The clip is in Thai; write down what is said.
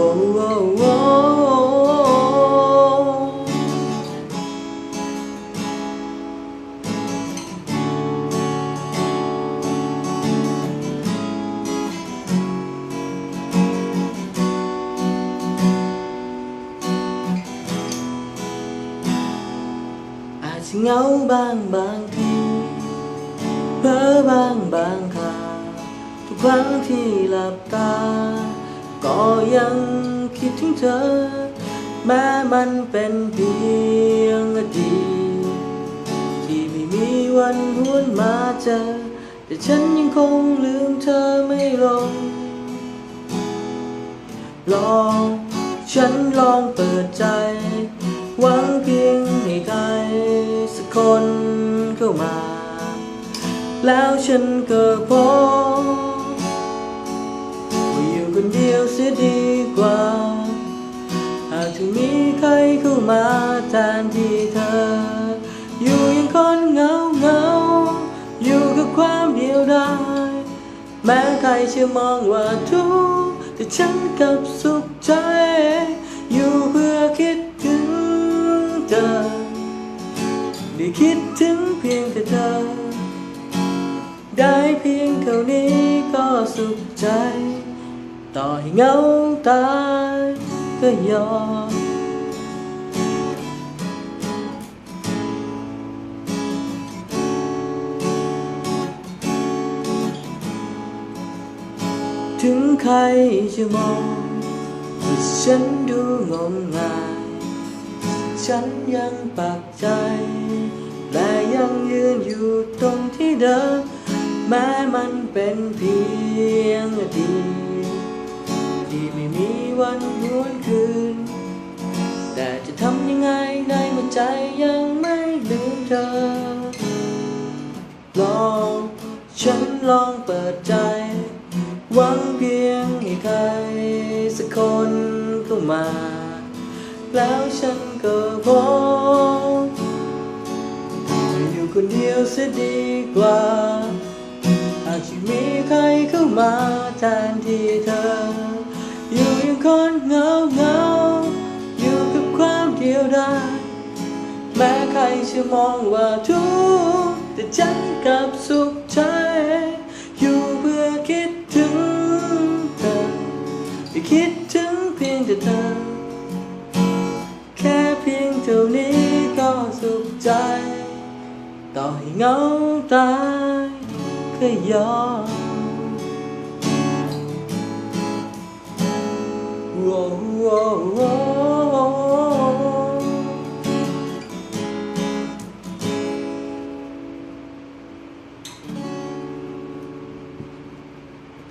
โอ้โอ้อาจจะเหงาบ้ ยังคิดถึงเธอ แม้มันเป็นเพียงอดีตที่ไม่มีวันหวนมาเจอ แต่ฉันยังคงลืมเธอไม่ลง ลองฉันลองเปิดใจ หวังเพียงให้ใครสักคนเข้ามา แล้วฉันก็พบ วเสียดีกว่า หากถึงมีใครเข้ามาแทนที่เธอ อยู่อยังคนเหงาเหงาอยู่กับความเดียวดายแม้ใครจะมองว่าทุกข์แต่ฉันกลับสุขใจ อยู่เพื่อคิดถึงเธอได้คิดถึงเพียงแต่เธอ ได้เพียงเท่านี้ก็สุขใจ ต่อให้เงาตายก็ยอมถึงใครจะมองว่าฉันดูงมงาย ฉันยังปักใจ และยังยืนอยู่ตรงที่เดิม แม้มันเป็นเพียงอดีต วันหวนคืน แต่จะทำยังไงในเมื่อใจยังไม่ลืมเธอ ลองฉันลองเปิดใจ หวังเพียงให้ใครสักคนเข้ามา แล้วฉันก็พบจะอยู่คนเดียวเสียดีกว่าหากจะมีใครเข้ามาแทนที่เธอ คนเงาเงาอยู่กับความเดียวดายแม้ใครจะมองว่าทุกข์แต่ฉันกลับสุขใจ อยู่เพื่อคิดถึงเธอไม่คิดถึงเพียงแต่เธอ แค่เพียงเท่านี้ก็สุขใจ ต่อให้เงาตายก็ยอม whoa, whoa, whoa.